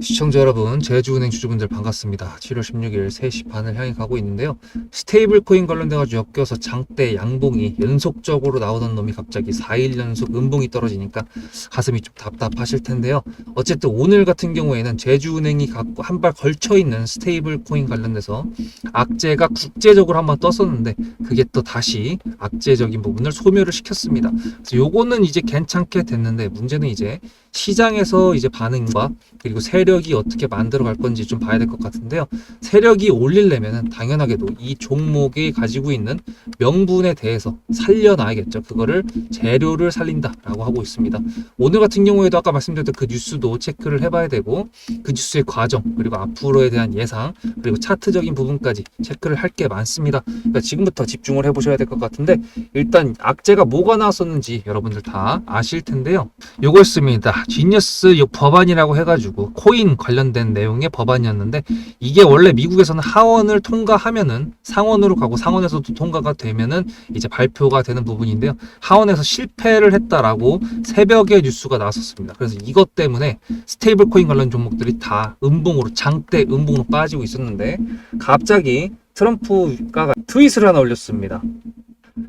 시청자 여러분, 제주은행 주주분들 반갑습니다. 7월 16일 3시 반을 향해 가고 있는데요. 스테이블 코인 관련돼 가지고 엮여서 장대 양봉이 연속적으로 나오던 놈이 갑자기 4일 연속 음봉이 떨어지니까 가슴이 좀 답답하실 텐데요. 어쨌든 오늘 같은 경우에는 제주은행이 갖고 한 발 걸쳐 있는 스테이블 코인 관련돼서 악재가 국제적으로 한번 떴었는데 그게 또 다시 악재적인 부분을 소멸을 시켰습니다. 그래서 요거는 이제 괜찮게 됐는데 문제는 이제 시장에서 이제 반응과 그리고 세력이 어떻게 만들어 갈 건지 좀 봐야 될 것 같은데요. 세력이 올리려면은 당연하게도 이 종목이 가지고 있는 명분에 대해서 살려놔야겠죠. 그거를 재료를 살린다라고 하고 있습니다. 오늘 같은 경우에도 아까 말씀드렸던 그 뉴스도 체크를 해봐야 되고 그 뉴스의 과정 그리고 앞으로에 대한 예상 그리고 차트적인 부분까지 체크를 할 게 많습니다. 그러니까 지금부터 집중을 해보셔야 될 것 같은데 일단 악재가 뭐가 나왔었는지 여러분들 다 아실 텐데요. 요거였습니다. 지니어스 요 법안이라고 해가지고 코인 관련된 내용의 법안이었는데 이게 원래 미국에서는 하원을 통과하면은 상원으로 가고 상원에서도 통과가 되면은 이제 발표가 되는 부분인데요. 하원에서 실패를 했다라고 새벽에 뉴스가 나왔었습니다. 그래서 이것 때문에 스테이블 코인 관련 종목들이 다 음봉으로 장대 음봉으로 빠지고 있었는데 갑자기 트럼프가 트윗을 하나 올렸습니다.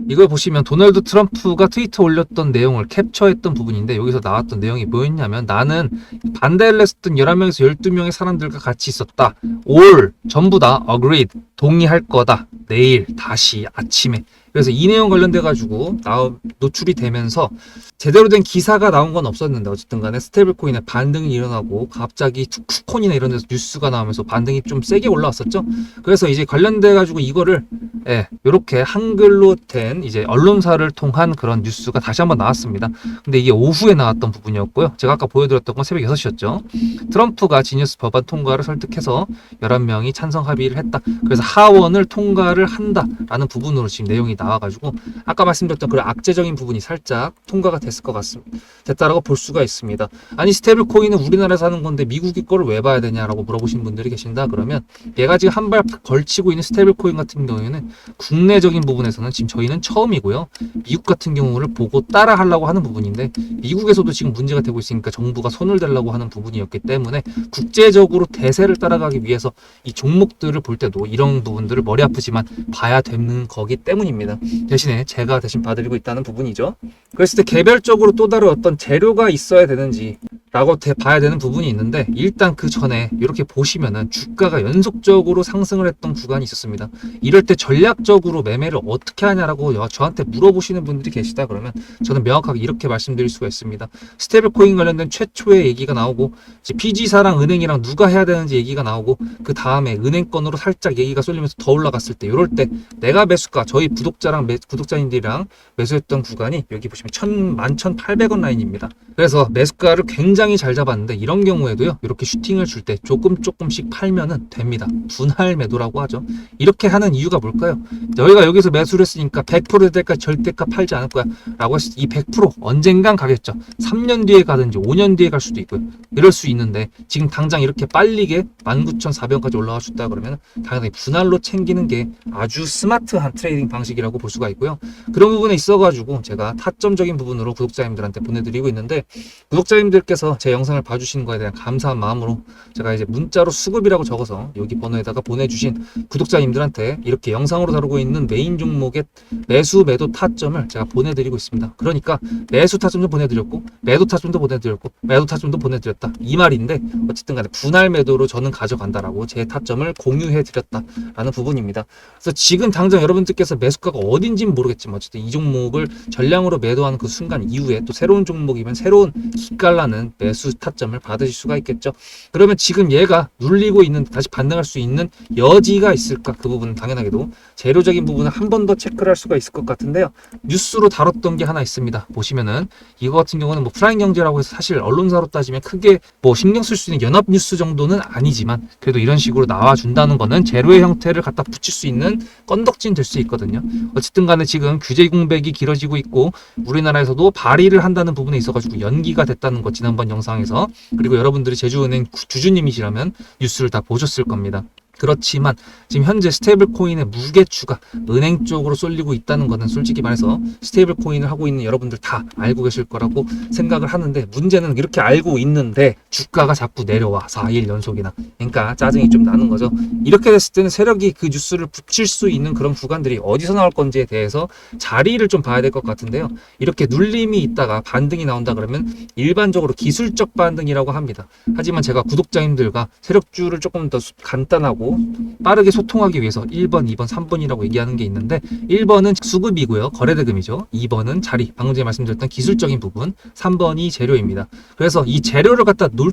이걸 보시면 도널드 트럼프가 트위터 올렸던 내용을 캡처했던 부분인데 여기서 나왔던 내용이 뭐였냐면 나는 반대를 했었던 11명에서 12명의 사람들과 같이 있었다. all 전부 다 agreed 동의할 거다. 내일 다시 아침에 그래서 이 내용 관련돼 가지고 나 노출이 되면서 제대로 된 기사가 나온 건 없었는데 어쨌든 간에 스테이블 코인에 반등이 일어나고 갑자기 쿠콘이나 이런 데서 뉴스가 나오면서 반등이 좀 세게 올라왔었죠. 그래서 이제 관련돼 가지고 이거를 예, 요렇게 한글로 된 이제 언론사를 통한 그런 뉴스가 다시 한번 나왔습니다. 근데 이게 오후에 나왔던 부분이었고요. 제가 아까 보여드렸던 건 새벽 6시였죠. 트럼프가 지니어스 법안 통과를 설득해서 11명이 찬성 합의를 했다. 그래서 하원을 통과를 한다라는 부분으로 지금 내용이 나와가지고 아까 말씀드렸던 그런 악재적인 부분이 살짝 통과가 됐을 것 같습니다. 됐다라고 볼 수가 있습니다. 아니 스테이블 코인은 우리나라에서 하는 건데 미국의 거를 왜 봐야 되냐라고 물어보신 분들이 계신다 그러면 얘가 지금 한 발 걸치고 있는 스테이블 코인 같은 경우에는 국내적인 부분에서는 지금 저희는 처음이고요. 미국 같은 경우를 보고 따라 하려고 하는 부분인데 미국에서도 지금 문제가 되고 있으니까 정부가 손을 대려고 하는 부분이었기 때문에 국제적으로 대세를 따라가기 위해서 이 종목들을 볼 때도 이런 부분들을 머리 아프지만 봐야 되는 거기 때문입니다. 대신에 제가 대신 봐드리고 있다는 부분이죠. 그랬을 때 개별적으로 또 다른 어떤 재료가 있어야 되는지 라고 대- 봐야 되는 부분이 있는데 일단 그 전에 이렇게 보시면은 주가가 연속적으로 상승을 했던 구간이 있었습니다. 이럴 때 전략적으로 매매를 어떻게 하냐라고 여- 저한테 물어보시는 분들이 계시다 그러면 저는 명확하게 이렇게 말씀드릴 수가 있습니다. 스테이블 코인 관련된 최초의 얘기가 나오고 PG사랑 은행이랑 누가 해야 되는지 얘기가 나오고 그 다음에 은행권으로 살짝 얘기가 쏠리면서 더 올라갔을 때 이럴 때 내가 매수가 저희 구독자랑 매- 구독자님들이랑 매수했던 구간이 여기 보시면 1 11,800원 라인입니다. 그래서 매수가를 굉장히 잘 잡았는데 이런 경우에도요 이렇게 슈팅을 줄 때 조금 조금씩 팔면은 됩니다. 분할 매도라고 하죠. 이렇게 하는 이유가 뭘까요? 너희가 여기서 매수를 했으니까 100% 될까 절대가 팔지 않을 거야 라고 했을 때 이 100% 언젠간 가겠죠. 3년 뒤에 가든지 5년 뒤에 갈 수도 있고요. 이럴 수 있는데 지금 당장 이렇게 빨리게 19,400원까지 올라가 줬다 그러면 당연히 분할로 챙기는 게 아주 스마트한 트레이딩 방식이라고 볼 수가 있고요. 그런 부분에 있어 가지고 제가 타점적인 부분으로 구독자님들한테 보내드리고 있는데 구독자님들께서 제 영상을 봐주시는 거에 대한 감사한 마음으로 제가 이제 문자로 수급이라고 적어서 여기 번호에다가 보내주신 구독자님들한테 이렇게 영상으로 다루고 있는 메인 종목의 매수 매도 타점을 제가 보내드리고 있습니다. 그러니까 매수 타점도 보내드렸고 매도 타점도 보내드렸고 매도 타점도 보내드렸다 이 말인데 어쨌든 간에 분할 매도로 저는 가져간다라고 제 타점을 공유해 드렸다라는 부분입니다. 그래서 지금 당장 여러분들께서 매수가가 어딘지는 모르겠지만 어쨌든 이 종목을 전량으로 매도하는 그 순간 이후에 또 새로운 종목이면 새로운 기깔나는 매수 타점을 받으실 수가 있겠죠. 그러면 지금 얘가 눌리고 있는 다시 반등할 수 있는 여지가 있을까 그 부분은 당연하게도 재료적인 부분을 한번 더 체크를 할 수가 있을 것 같은데요. 뉴스로 다뤘던 게 하나 있습니다. 보시면은 이거 같은 경우는 뭐 프라임 경제라고 해서 사실 언론사로 따지면 크게 뭐 신경 쓸 수 있는 연합 뉴스 정도는 아니지만 그래도 이런 식으로 나와 준다는 거는 재료의 형태를 갖다 붙일 수 있는 건덕진 될 수 있거든요. 어쨌든 간에 지금 규제 공백이 길어지고 있고 우리나라에서도 발의를 한다는 부분에 있어 가지고 연기가 됐다는 것 지난번 영상에서 그리고 여러분들이 제주은행 구- 주주님이시라면 뉴스를 다 보셨을 겁니다. 그렇지만 지금 현재 스테이블 코인의 무게추가 은행 쪽으로 쏠리고 있다는 것은 솔직히 말해서 스테이블 코인을 하고 있는 여러분들 다 알고 계실 거라고 생각을 하는데 문제는 이렇게 알고 있는데 주가가 자꾸 내려와 4일 연속이나. 그러니까 짜증이 좀 나는 거죠. 이렇게 됐을 때는 세력이 그 뉴스를 붙일 수 있는 그런 구간들이 어디서 나올 건지에 대해서 자리를 좀 봐야 될 것 같은데요. 이렇게 눌림이 있다가 반등이 나온다 그러면 일반적으로 기술적 반등이라고 합니다. 하지만 제가 구독자님들과 세력주를 조금 더 수- 간단하고 빠르게 소통하기 위해서 1번, 2번, 3번이라고 얘기하는 게 있는데 1번은 수급이고요. 거래대금이죠. 2번은 자리, 방금 전에 말씀드렸던 기술적인 부분, 3번이 재료입니다. 그래서 이 재료를 갖다 놀,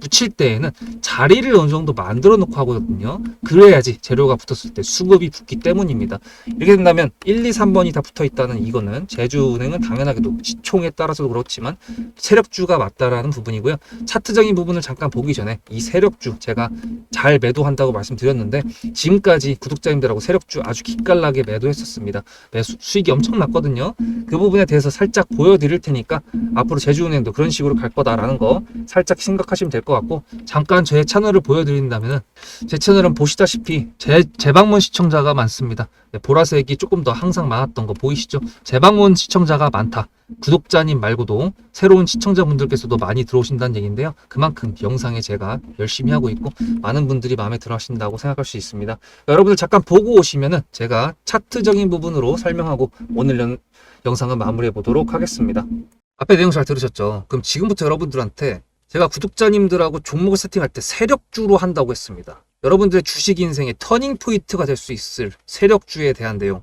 붙일 때에는 자리를 어느 정도 만들어 놓고 하거든요. 그래야지 재료가 붙었을 때 수급이 붙기 때문입니다. 이렇게 된다면 1, 2, 3번이 다 붙어 있다는 이거는 제주은행은 당연하게도 시총에 따라서도 그렇지만 세력주가 맞다라는 부분이고요. 차트적인 부분을 잠깐 보기 전에 이 세력주 제가 잘 매도한다고 말씀드렸는데 지금까지 구독자님들하고 세력주 아주 기깔나게 매도했었습니다. 매수 수익이 엄청 났거든요. 그 부분에 대해서 살짝 보여드릴 테니까 앞으로 제주은행도 그런 식으로 갈 거다라는 거 살짝 생각하시면 될 것 같고 잠깐 제 채널을 보여드린다면은 제 채널은 보시다시피 재, 재방문 시청자가 많습니다. 네, 보라색이 조금 더 항상 많았던 거 보이시죠? 재방문 시청자가 많다. 구독자님 말고도 새로운 시청자분들께서도 많이 들어오신다는 얘기인데요. 그만큼 영상에 제가 열심히 하고 있고 많은 분들이 마음에 들어 하신다고 생각할 수 있습니다. 여러분들 잠깐 보고 오시면은 제가 차트적인 부분으로 설명하고 오늘 연, 영상은 마무리해 보도록 하겠습니다. 앞에 내용 잘 들으셨죠? 그럼 지금부터 여러분들한테 제가 구독자님들하고 종목을 세팅할 때 세력주로 한다고 했습니다. 여러분들의 주식 인생의 터닝 포인트가 될 수 있을 세력주에 대한 내용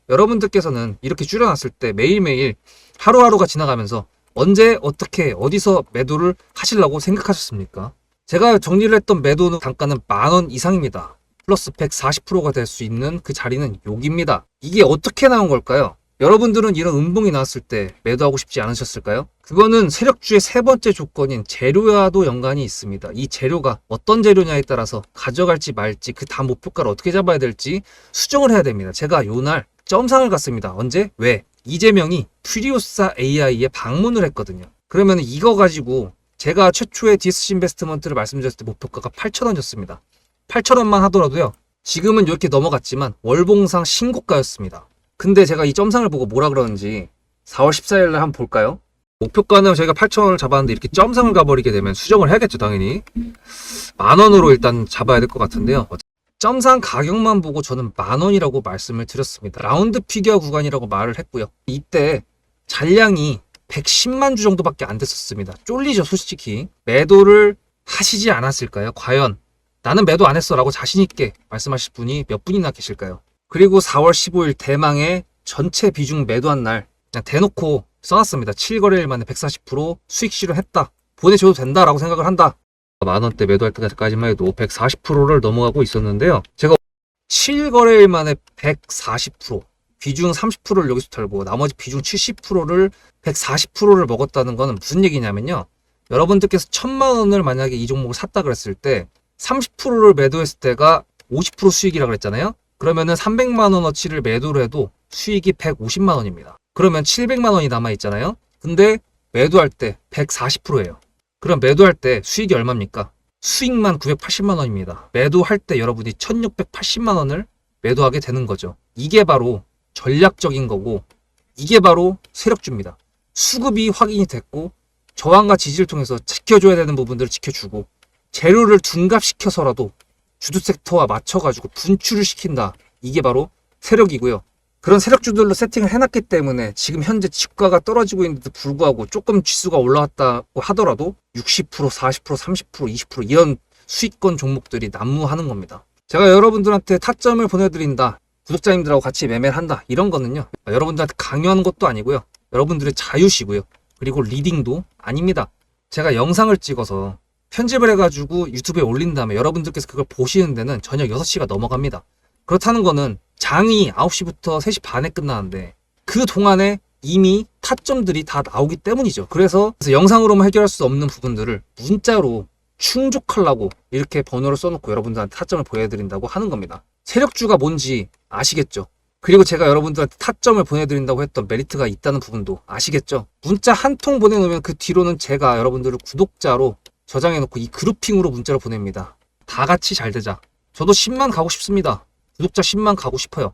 여러분들께서는 이렇게 줄여놨을 때 매일매일 하루하루가 지나가면서 언제 어떻게 어디서 매도를 하시려고 생각하셨습니까? 제가 정리를 했던 매도 단가는 만 원 이상입니다. 플러스 140%가 될 수 있는 그 자리는 여기입니다. 이게 어떻게 나온 걸까요? 여러분들은 이런 음봉이 나왔을 때 매도하고 싶지 않으셨을까요? 그거는 세력주의 세 번째 조건인 재료와도 연관이 있습니다. 이 재료가 어떤 재료냐에 따라서 가져갈지 말지 그 다음 목표가를 어떻게 잡아야 될지 수정을 해야 됩니다. 제가 요날 점상을 갔습니다. 언제? 왜? 이재명이 퓨리오사 AI에 방문을 했거든요. 그러면 이거 가지고 제가 최초의 디스시 인베스트먼트를 말씀드렸을 때 목표가가 8,000원이었습니다. 8,000원만 하더라도요. 지금은 이렇게 넘어갔지만 월봉상 신고가였습니다. 근데 제가 이 점상을 보고 뭐라 그러는지 4월 14일 날 한번 볼까요? 목표가는 저희가 8,000원을 잡았는데 이렇게 점상을 가버리게 되면 수정을 해야겠죠, 당연히. 만 원으로 일단 잡아야 될 것 같은데요. 점상 가격만 보고 저는 만 원이라고 말씀을 드렸습니다. 라운드 피겨 구간이라고 말을 했고요. 이때 잔량이 110만 주 정도밖에 안 됐었습니다. 쫄리죠, 솔직히. 매도를 하시지 않았을까요? 과연 나는 매도 안 했어 라고 자신있게 말씀하실 분이 몇 분이나 계실까요? 그리고 4월 15일 대망의 전체 비중 매도한 날 그냥 대놓고 써놨습니다. 7거래일 만에 140% 수익 실현했다. 보내줘도 된다라고 생각을 한다. 만 원대 매도할 때까지만 해도 140%를 넘어가고 있었는데요. 제가 7거래일 만에 140% 비중 30%를 여기서 털고 나머지 비중 70%를 140%를 먹었다는 거는 무슨 얘기냐면요. 여러분들께서 천만 원을 만약에 이 종목을 샀다 그랬을 때 30%를 매도했을 때가 50% 수익이라 그랬잖아요. 그러면은 300만 원어치를 매도를 해도 수익이 150만 원입니다. 그러면 700만 원이 남아 있잖아요. 근데 매도할 때 140%예요. 그럼 매도할 때 수익이 얼마입니까? 수익만 980만 원입니다. 매도할 때 여러분이 1680만 원을 매도하게 되는 거죠. 이게 바로 전략적인 거고 이게 바로 세력주입니다. 수급이 확인이 됐고 저항과 지지를 통해서 지켜줘야 되는 부분들을 지켜주고 재료를 둔갑시켜서라도 주도 섹터와 맞춰가지고 분출을 시킨다. 이게 바로 세력이고요. 그런 세력주들로 세팅을 해놨기 때문에 지금 현재 주가가 떨어지고 있는데도 불구하고 조금 지수가 올라왔다고 하더라도 60%, 40%, 30%, 20% 이런 수익권 종목들이 난무하는 겁니다. 제가 여러분들한테 타점을 보내드린다. 구독자님들하고 같이 매매를 한다. 이런 거는요. 여러분들한테 강요하는 것도 아니고요. 여러분들의 자유시고요. 그리고 리딩도 아닙니다. 제가 영상을 찍어서 편집을 해가지고 유튜브에 올린 다음에 여러분들께서 그걸 보시는 데는 저녁 6시가 넘어갑니다. 그렇다는 거는 장이 9시부터 3시 반에 끝나는데 그 동안에 이미 타점들이 다 나오기 때문이죠. 그래서, 그래서 영상으로만 해결할 수 없는 부분들을 문자로 충족하려고 이렇게 번호를 써놓고 여러분들한테 타점을 보여드린다고 하는 겁니다. 세력주가 뭔지 아시겠죠? 그리고 제가 여러분들한테 타점을 보내드린다고 했던 메리트가 있다는 부분도 아시겠죠? 문자 한 통 보내놓으면 그 뒤로는 제가 여러분들을 구독자로 저장해놓고 이 그룹핑으로 문자를 보냅니다. 다 같이 잘 되자. 저도 10만 가고 싶습니다. 구독자 10만 가고 싶어요.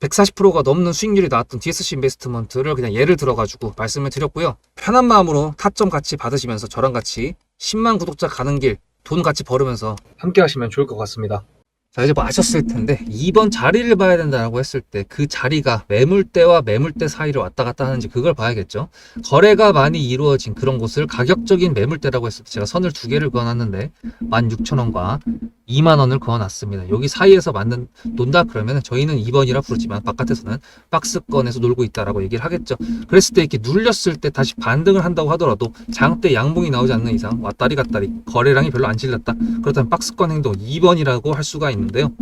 140%가 넘는 수익률이 나왔던 DSC 인베스트먼트를 그냥 예를 들어가지고 말씀을 드렸고요. 편한 마음으로 타점 같이 받으시면서 저랑 같이 10만 구독자 가는 길 돈 같이 벌으면서 함께 하시면 좋을 것 같습니다. 자 이제 뭐 아셨을 텐데 2번 자리를 봐야 된다라고 했을 때 그 자리가 매물대와 매물대 사이를 왔다 갔다 하는지 그걸 봐야겠죠. 거래가 많이 이루어진 그런 곳을 가격적인 매물대라고 했을 때 제가 선을 두 개를 그어놨는데 16,000원과 2만 원을 그어놨습니다. 여기 사이에서 맞는 논다 그러면 저희는 2번이라 부르지만 바깥에서는 박스권에서 놀고 있다라고 얘기를 하겠죠. 그랬을 때 이렇게 눌렸을 때 다시 반등을 한다고 하더라도 장대 양봉이 나오지 않는 이상 왔다리 갔다리 거래량이 별로 안 질렸다. 그렇다면 박스권 행동 2번이라고 할 수가 있는데요.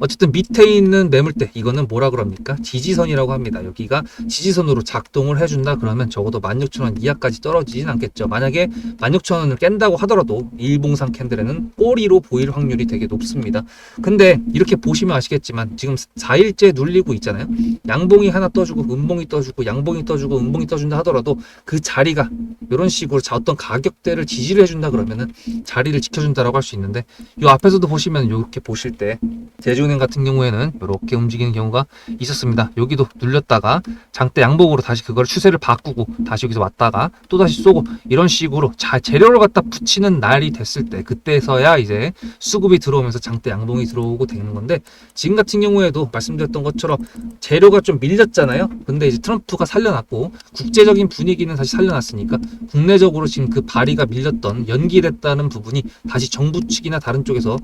어쨌든 밑에 있는 매물대 이거는 뭐라 그럽니까? 지지선이라고 합니다. 여기가 지지선으로 작동을 해준다 그러면 적어도 16,000원 이하까지 떨어지진 않겠죠. 만약에 16,000원을 깬다고 하더라도 일봉상 캔들에는 꼬리로 보일 확률이 확률이 되게 높습니다. 근데 이렇게 보시면 아시겠지만 지금 4일째 눌리고 있잖아요. 양봉이 하나 떠주고 음봉이 떠주고 양봉이 떠주고 음봉이 떠준다 하더라도 그 자리가 이런 식으로 자 어떤 가격대를 지지를 해준다 그러면은 자리를 지켜준다라고 할 수 있는데 이 앞에서도 보시면 이렇게 보실 때 제주은행 같은 경우에는 이렇게 움직이는 경우가 있었습니다. 여기도 눌렸다가 장대 양봉으로 다시 그걸 추세를 바꾸고 다시 여기서 왔다가 또 다시 쏘고 이런 식으로 자 재료를 갖다 붙이는 날이 됐을 때 그때서야 이제 수급이 들어오면서 장대 양봉이 들어오고 되는 건데 지금 같은 경우에도 말씀드렸던 것처럼 재료가 좀 밀렸잖아요. 근데 이제 트럼프가 살려놨고 국제적인 분위기는 다시 살려놨으니까 국내적으로 지금 그 발의가 밀렸던 연기됐다는 부분이 다시 정부 측이나 다른 쪽에서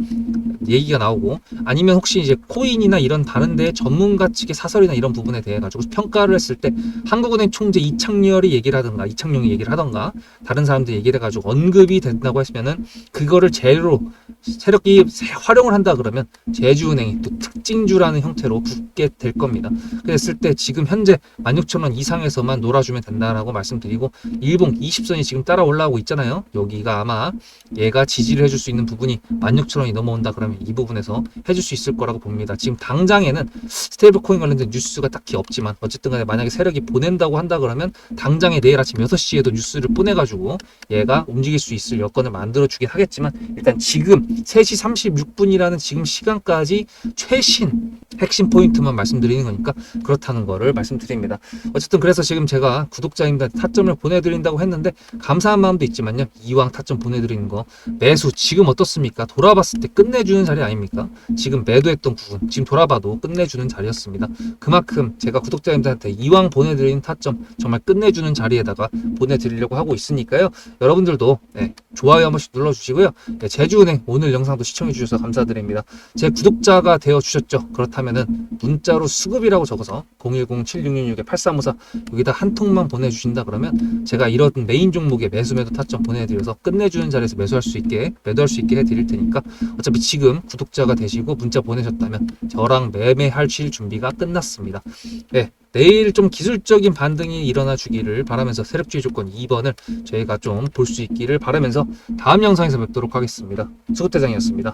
얘기가 나오고 아니면 혹시 이제 코인이나 이런 다른 데 전문가 측의 사설이나 이런 부분에 대해 가지고 평가를 했을 때 한국은행 총재 이창렬이 얘기를 하던가 이창용이 얘기를 하던가 다른 사람들이 얘기를 해가지고 언급이 된다고 했으면은 그거를 재료로 세력 이 활용을 한다 그러면 제주은행이 또 특징주라는 형태로 붙게 될 겁니다. 그랬을 때 지금 현재 16,000원 이상에서만 놀아주면 된다라고 말씀드리고 일봉 20선이 지금 따라 올라오고 있잖아요. 여기가 아마 얘가 지지를 해줄 수 있는 부분이 16,000원이 넘어온다 그러면 이 부분에서 해줄 수 있을 거라고 봅니다. 지금 당장에는 스테이블 코인 관련된 뉴스가 딱히 없지만 어쨌든 간에 만약에 세력이 보낸다고 한다 그러면 당장에 내일 아침 6시에도 뉴스를 보내가지고 얘가 움직일 수 있을 여건을 만들어 주긴 하겠지만 일단 지금 3시 36분이라는 지금 시간까지 최신 핵심 포인트만 말씀드리는 거니까 그렇다는 거를 말씀드립니다. 어쨌든 그래서 지금 제가 구독자님들한테 타점을 보내드린다고 했는데 감사한 마음도 있지만요. 이왕 타점 보내드리는 거 매수 지금 어떻습니까? 돌아봤을 때 끝내주는 자리 아닙니까? 지금 매도했던 부분 지금 돌아봐도 끝내주는 자리였습니다. 그만큼 제가 구독자님들한테 이왕 보내드리는 타점 정말 끝내주는 자리에다가 보내드리려고 하고 있으니까요. 여러분들도 네, 좋아요 한 번씩 눌러주시고요. 네, 제주은행 오늘 영상 도 시청해 주셔서 감사드립니다. 제 구독자가 되어 주셨죠? 그렇다면은 문자로 수급이라고 적어서 010-7666-8354 여기다 한 통만 보내주신다 그러면 제가 이런 메인 종목의 매수 매도 타점 보내드려서 끝내주는 자리에서 매수할 수 있게 매도할 수 있게 해드릴 테니까 어차피 지금 구독자가 되시고 문자 보내셨다면 저랑 매매하실 준비가 끝났습니다. 네. 내일 좀 기술적인 반등이 일어나 주기를 바라면서 세력주의 조건 2번을 저희가 좀 볼 수 있기를 바라면서 다음 영상에서 뵙도록 하겠습니다. 수고대장이었습니다.